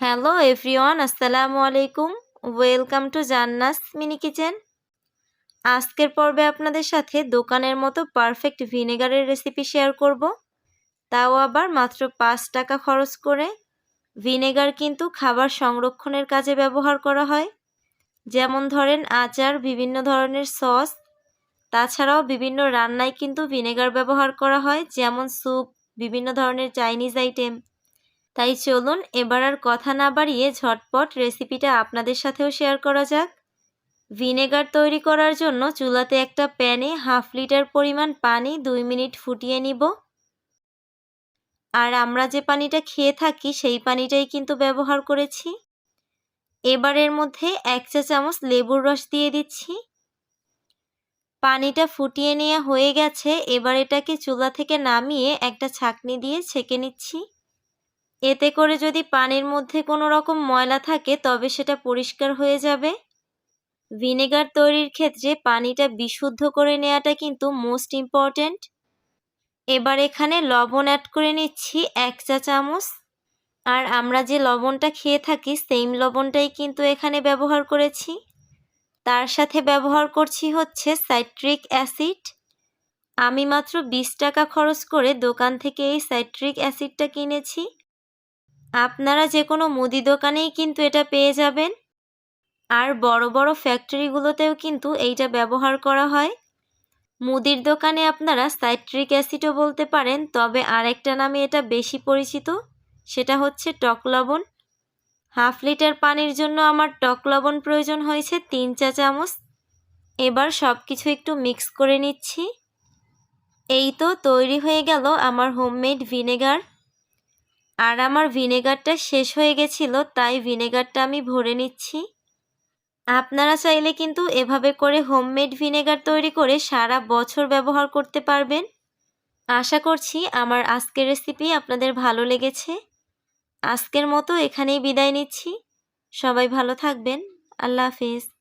Hello everyone, আসসালামু আলাইকুম। Welcome to Jannas mini kitchen. আজকের পর্বে আপনাদের সাথে দোকানের মতো পারফেক্ট ভিনেগারের রেসিপি শেয়ার করব। তাও আবার মাত্র পাঁচ টাকা খরচ করে ভিনেগার কিন্তু খাবার সংরক্ষণের কাজে ব্যবহার করা হয়। যেমন ধরেন আচার, বিভিন্ন ধরনের সস, তাছাড়াও বিভিন্ন রান্নায় কিন্তু ভিনেগার ব্যবহার করা হয়, যেমন স্যুপ, বিভিন্ন ধরনের চাইনিজ আইটেম। তাই চলুন, এবার আর কথা না বাড়িয়ে ঝটপট রেসিপিটা আপনাদের সাথেও শেয়ার করা যাক। ভিনেগার তৈরি করার জন্য চুলাতে একটা প্যানে হাফ লিটার পরিমাণ পানি দুই মিনিট ফুটিয়ে নিব। আর আমরা যে পানিটা খেয়ে থাকি, সেই পানিটাই কিন্তু ব্যবহার করেছি। এবার এর মধ্যে এক চা চামচ লেবুর রস দিয়ে দিচ্ছি। পানিটা ফুটিয়ে নেওয়া হয়ে গেছে, এবার এটাকে চুলা থেকে নামিয়ে একটা ছাকনি দিয়ে ছেঁকে নিচ্ছি। এতে করে যদি পানির মধ্যে কোনো রকম ময়লা থাকে, তবে সেটা পরিষ্কার হয়ে যাবে। ভিনেগার তৈরির ক্ষেত্রে পানিটা বিশুদ্ধ করে নেওয়াটা কিন্তু মোস্ট ইম্পর্ট্যান্ট এবার এখানে লবণ অ্যাড করে নিচ্ছি এক চা চামচ। আর আমরা যে লবণটা খেয়ে থাকি সেম লবণটাই কিন্তু এখানে ব্যবহার করেছি। তার সাথে ব্যবহার করছি হচ্ছে সাইট্রিক অ্যাসিড আমি মাত্র বিশ টাকা খরচ করে দোকান থেকে এই সাইট্রিক অ্যাসিডটা কিনেছি। আপনারা যে কোনো মুদি দোকানেই কিন্তু এটা পেয়ে যাবেন। আর বড় বড় ফ্যাক্টরিগুলোতেও কিন্তু এইটা ব্যবহার করা হয়। মুদির দোকানে আপনারা সাইট্রিক অ্যাসিডও বলতে পারেন, তবে আরেকটা নামে এটা বেশি পরিচিত, সেটা হচ্ছে টক লবণ। হাফ লিটার পানির জন্য আমার টক লবণ প্রয়োজন হয়েছে তিন চা চামচ। এবার সব কিছু একটু মিক্স করে নিচ্ছি। এই তো তৈরি হয়ে গেল আমার হোমমেড ভিনেগার। আর আমার ভিনেগারটা শেষ হয়ে গেছিল, তাই ভিনেগারটা আমি ভরে নিচ্ছি। আপনারা চাইলে কিন্তু এভাবে করে হোমমেড ভিনেগার তৈরি করে সারা বছর ব্যবহার করতে পারবেন। আশা করছি আমার আজকের রেসিপি আপনাদের ভালো লেগেছে। আজকের মতো এখানেই বিদায় নিচ্ছি। সবাই ভালো থাকবেন। আল্লাহ হাফিজ।